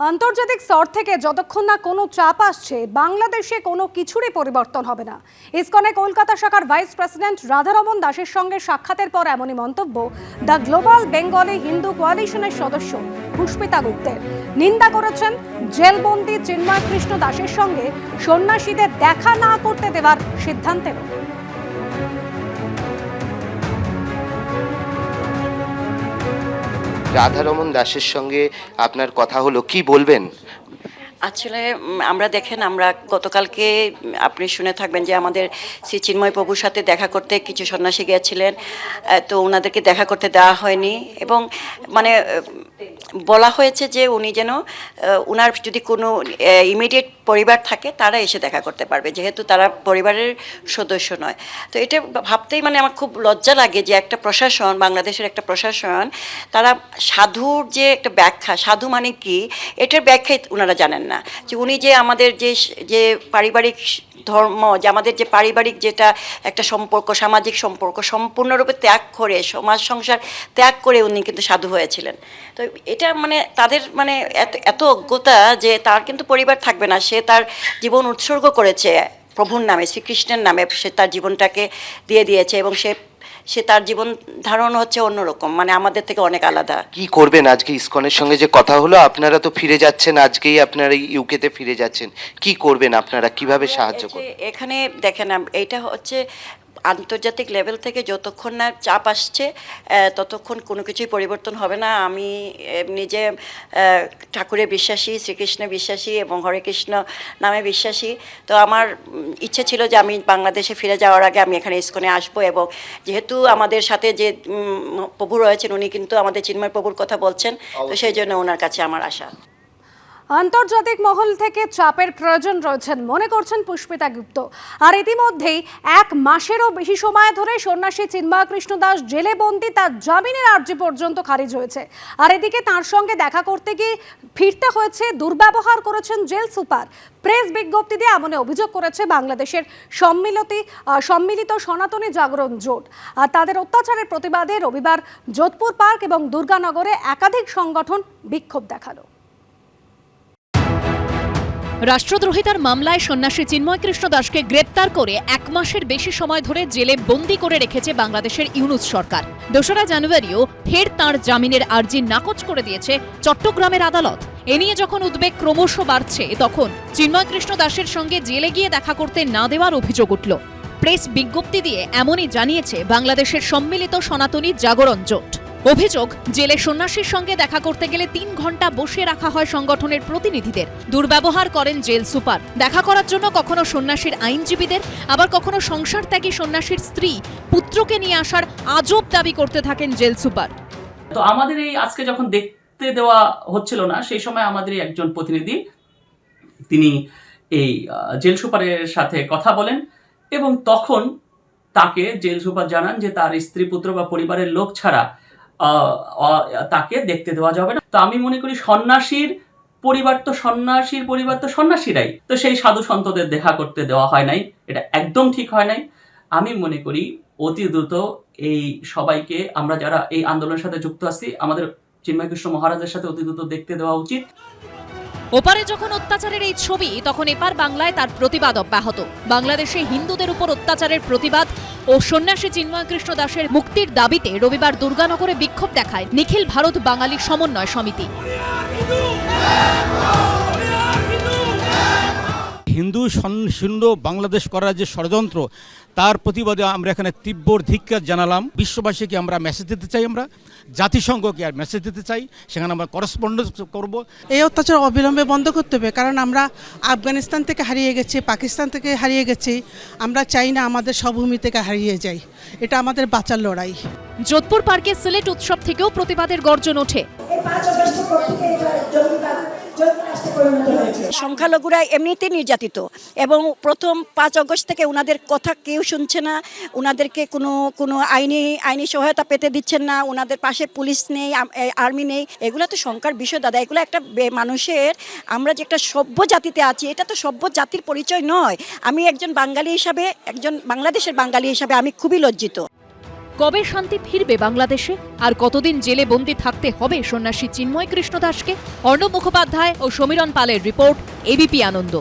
আন্তর্জাতিক স্তর থেকে যতক্ষণ না কোনো চাপ আসছে, বাংলাদেশে কোনো কিছুরই পরিবর্তন হবে না। ইসকনে কলকাতা শাখার ভাইস প্রেসিডেন্ট রাধারমন দাসের সঙ্গে সাক্ষাতের পর এমনই মন্তব্য, দ্য গ্লোবাল বেঙ্গলি হিন্দু কোয়ালিশনের সদস্য পুষ্পিতা গুপ্তের। নিন্দা করেছেন জেলবন্দি চিন্ময় কৃষ্ণ দাসের সঙ্গে সন্ন্যাসীদের দেখা না করতে দেওয়ার সিদ্ধান্তেরও। রাধারমন দাসের সঙ্গে আপনার কথা হলো, কি বলবেন? আসলে আমরা দেখেন, আমরা গতকালকে, আপনি শুনে থাকবেন যে আমাদের শ্রী চিন্ময় প্রভুর সাথে দেখা করতে কিছু সন্ন্যাসী গিয়েছিলেন তো ওনাদেরকে দেখা করতে দেওয়া হয়নি এবং মানে বলা হয়েছে যে উনি যেন ওনার যদি কোনো ইমিডিয়েট পরিবার থাকে, তারা এসে দেখা করতে পারবে, যেহেতু তারা পরিবারের সদস্য নয়। তো এটা ভাবতেই মানে আমার খুব লজ্জা লাগে যে একটা প্রশাসন, বাংলাদেশের একটা প্রশাসন, তারা সাধুর যে একটা ব্যাখ্যা, সাধু মানে কি? এটার ব্যাখ্যাই ওনারা জানেন না। যে উনি যে আমাদের যে যে পারিবারিক ধর্ম, যে আমাদের যে পারিবারিক যেটা একটা সম্পর্ক, সামাজিক সম্পর্ক, সম্পূর্ণরূপে ত্যাগ করে, সমাজ সংসার ত্যাগ করে উনি কিন্তু সাধু হয়েছিলেন। তো এটা মানে তাদের মানে এত এত অজ্ঞতা যে তার কিন্তু পরিবার থাকবে না। সে তার জীবন উৎসর্গ করেছে প্রভুর নামে শ্রীকৃষ্ণের নামে। সে তার জীবনটাকে দিয়ে দিয়েছে এবং সে সে তার জীবন ধারণ হচ্ছে অন্যরকম। মানে আমাদের থেকে অনেক আলাদা। কি করবেন আজকে ইসকনের সঙ্গে যে কথা হলো? আপনারা তো ফিরে যাচ্ছেন আজকেই আপনারা ইউকেতে ফিরে যাচ্ছেন। কি করবেন আপনারা? কীভাবে সাহায্য করবেন? এখানে দেখেন এইটা হচ্ছে আন্তর্জাতিক লেভেল থেকে যতক্ষণ না চাপ আসছে ততক্ষণ কোনো কিছুই পরিবর্তন হবে না। আমি নিজে ঠাকুরে বিশ্বাসী শ্রীকৃষ্ণে বিশ্বাসী এবং হরে কৃষ্ণ নামে বিশ্বাসী। তো আমার ইচ্ছে ছিল যে আমি বাংলাদেশে ফিরে যাওয়ার আগে আমি এখানে ইস্কনে আসব এবং যেহেতু আমাদের সাথে যে প্রভু রয়েছেন উনি কিন্তু আমাদের চিন্ময় প্রভুর কথা বলছেন তো সেই জন্য ওনার কাছে আমার আশা। আন্তর্জাতিক মহল থেকে চাপের প্রয়োজন রয়েছেন, মনে করছেন পুষ্পিতা গুপ্ত। আর ইতিমধ্যেই এক মাসেরও বেশি সময় ধরে সন্ন্যাসী চিন্ময় কৃষ্ণ দাস জেলে বন্দি তার জামিনের আর্জি পর্যন্ত খারিজ হয়েছে। আর এদিকে তার সঙ্গে দেখা করতে গিয়ে ফিরতে হয়েছে, দুর্ব্যবহার করেছেন জেল সুপার। প্রেস বিজ্ঞপ্তি দিয়ে এমন অভিযোগ করেছে বাংলাদেশের সম্মিলতি সম্মিলিত সনাতনী জাগরণ জোট। আর তাদের অত্যাচারের প্রতিবাদে রবিবার যোধপুর পার্ক এবং দুর্গানগরে একাধিক সংগঠন বিক্ষোভ দেখাল। রাষ্ট্রদ্রোহিতার মামলায় সন্ন্যাসী চিন্ময় কৃষ্ণ দাসকে গ্রেপ্তার করে এক মাসের বেশি সময় ধরে জেলে বন্দি করে রেখেছে বাংলাদেশের ইউনুস সরকার। দোসরা জানুয়ারিও ফের তাঁর জামিনের আর্জি নাকচ করে দিয়েছে চট্টগ্রামের আদালত। এ নিয়ে যখন উদ্বেগ ক্রমশ বাড়ছে, তখন চিন্ময় কৃষ্ণ দাসের সঙ্গে জেলে গিয়ে দেখা করতে না দেওয়ার অভিযোগ উঠল। প্রেস বিজ্ঞপ্তি দিয়ে এমনই জানিয়েছে বাংলাদেশের সম্মিলিত সনাতনী জাগরণ জোট। অভিযোগ, জেলে সন্ন্যাসীর সঙ্গে দেখা করতে গেলে তিন ঘণ্টা বসে রাখা হয় সংগঠনের প্রতিনিধিদের। দুর্ব্যবহার করেন জেল সুপার। দেখা করার জন্য কখনো সন্ন্যাসীর আইনজীবীদের, আবার কখনো সংসার ত্যাগী সন্ন্যাসীর স্ত্রী পুত্রকে নিয়ে আসার আজব দাবি করতে থাকেন জেল সুপার। তো আমাদের এই আজকে যখন দেখতে দেওয়া হচ্ছিল না, সেই সময় আমাদের একজন প্রতিনিধি, তিনি এই জেল সুপারের সাথে কথা বলেন এবং তখন তাকে জেল সুপার জানান যে তার স্ত্রী পুত্র বা পরিবারের লোক ছাড়া তাকে দেখতে দেওয়া যাবে না। তো আমি মনে করি সন্ন্যাসীর পরিবার তো সন্ন্যাসীর পরিবার তো সন্ন্যাসীরাই। তো সেই সাধু সন্তদের দেখা করতে দেওয়া হয় নাই। এটা একদম ঠিক হয় নাই। আমি মনে করি অতি দ্রুত এই সবাইকে আমরা যারা এই আন্দোলনের সাথে যুক্ত আছি, আমাদের চিন্ময় কৃষ্ণ মহারাজের সাথে অতি দ্রুত দেখতে দেওয়া উচিত। ওপারে যখন অত্যাচারের এই ছবি, তখন এপার বাংলায় তার প্রতিবাদ অব্যাহত। বাংলাদেশে হিন্দুদের উপর অত্যাচারের প্রতিবাদ ও সন্ন্যাসী চিন্ময় কৃষ্ণ দাসের মুক্তির দাবিতে রবিবার দুর্গানগরে বিক্ষোভ দেখায় নিখিল ভারত বাঙালি সমন্বয় সমিতি। হিন্দু শূন্য বাংলাদেশ করার যে ষড়যন্ত্র তার প্রতিবাদে আমরা এখানে তীব্র ধিক্কার জানালাম। বিশ্ববাসীকে আমরা মেসেজ দিতে চাই আমরা জাতিসংঘকে আর মেসেজ দিতে চাই সেখানে আমরা করসপন্ডেন্স করব। এই অত্যাচার অবিলম্বে বন্ধ করতে হবে কারণ আমরা আফগানিস্তান থেকে হারিয়ে গেছি পাকিস্তান থেকে হারিয়ে গেছি আমরা চাই না আমাদের স্বভূমি থেকে হারিয়ে যাই। এটা আমাদের বাঁচার লড়াই। যোধপুর পার্কে সিলেট উৎসব থেকেও প্রতিবাদের গর্জন ওঠে। সংখ্যালঘুরা এমনিতেই নির্যাতিত। এবং প্রথম পাঁচ আগস্ট থেকে ওনাদের কথা কেউ শুনছে না ওনাদেরকে কোনো কোনো আইনি আইনি সহায়তা পেতে দিচ্ছেন না ওনাদের পাশে পুলিশ নেই আর্মি নেই। এগুলো তো শঙ্কার বিষয়, দাদা। এগুলো একটা মানুষের, আমরা যে একটা সভ্য জাতিতে আছি, এটা তো সভ্য জাতির পরিচয় নয়। আমি একজন বাঙালি হিসাবে, একজন বাংলাদেশের বাঙালি হিসাবে আমি খুবই লজ্জিত। কবে শান্তি ফিরবে বাংলাদেশে? আর কতদিন জেলে বন্দি থাকতে হবে সন্ন্যাসী চিন্ময় কৃষ্ণ দাসকে অর্ণব মুখোপাধ্যায় ও সমীরণ পালের রিপোর্ট, এবিপি আনন্দ।